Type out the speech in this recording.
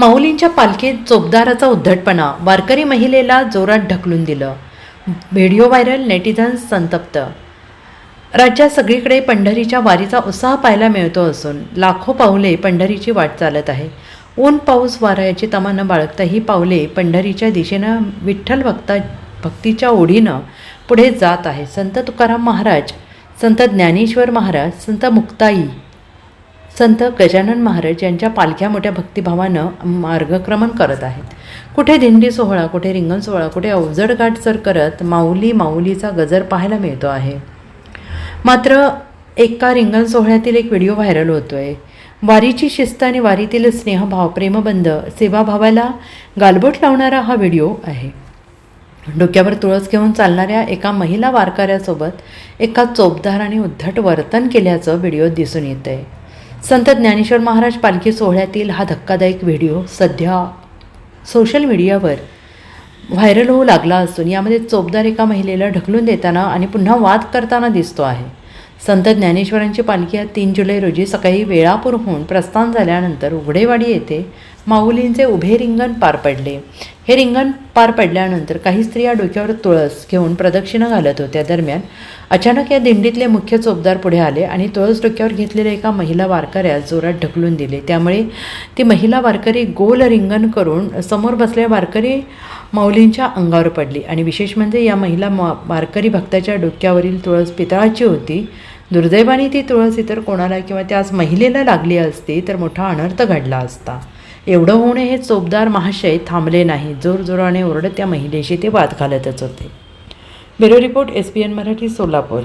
माऊलींच्या पालखीत चोपदाराचा उद्धटपणा वारकरी महिलेला जोरात ढकलून दिलं. व्हिडिओ व्हायरल नेटिझन्स संतप्त. राज्यात सगळीकडे पंढरीच्या वारीचा उत्साह पाहायला मिळतो असून लाखो पाऊले पंढरीची वाट चालत आहे. ऊन पाऊस वारा याची तमा न बाळगता ही पावले पंढरीच्या दिशेनं विठ्ठल भक्ता भक्तीच्या ओढीनं पुढे जात आहे संत तुकाराम महाराज संत ज्ञानेश्वर महाराज संत मुक्ताई संत गजानन महाराज यांच्या पालख्या मोठ्या भक्तिभावानं मार्गक्रमण करत आहेत. कुठे दिंडी सोहळा कुठे रिंगण सोहळा कुठे अवजड गाठ सर करत माऊली माऊलीचा गजर पाहायला मिळतो आहे. मात्र एका रिंगण सोहळ्यातील एक व्हिडिओ व्हायरल होतो आहे वारीची शिस्त आणि वारीतील स्नेहभाव प्रेमबंध सेवाभावाला गालबोट लावणारा हा व्हिडिओ आहे. डोक्यावर तुळस घेऊन चालणाऱ्या एका महिला वारकऱ्यासोबत एका चोपदार आणि उद्धट वर्तन केल्याचं व्हिडिओ दिसून येत आहे संत ज्ञानेश्वर महाराज पालखी सोहळ्यातील हा धक्कादायक व्हिडिओ सध्या सोशल मीडियावर व्हायरल होऊ लागला असून यामध्ये चोपदार एका महिलेला ढकलून देताना आणि पुन्हा वाद करताना दिसतो आहे. संत ज्ञानेश्वरांची पालखी तीन जुलै रोजी सकाळी वेळापूरहून प्रस्थान झाल्यानंतर उघडेवाडी येथे माऊलींचे उभे रिंगण पार पडले. हे रिंगण पार पडल्यानंतर काही स्त्रिया डोक्यावर तुळस घेऊन प्रदक्षिणा घालत होत्या. दरम्यान अचानक या दिंडीतले मुख्य चोपदार पुढे आले आणि तुळस डोक्यावर घेतलेल्या एका महिला वारकऱ्यास जोरात ढकलून दिले. त्यामुळे ती महिला वारकरी गोल रिंगण करून समोर बसलेल्या वारकरी माऊलींच्या अंगावर पडली आणि विशेष म्हणजे या महिला मा वारकरी भक्ताच्या डोक्यावरील तुळस पितळाची होती. दुर्दैवाने ती तुळस इतर कोणाला किंवा त्याच महिलेला लागली असती तर मोठा अनर्थ घडला असता. एवढं होणे हे चोपदार महाशय थांबले नाही. जोरजोराने ओरडत त्या महिलेशी ते वाद घालतच होते. Bureau report S P N Marathi Solapur.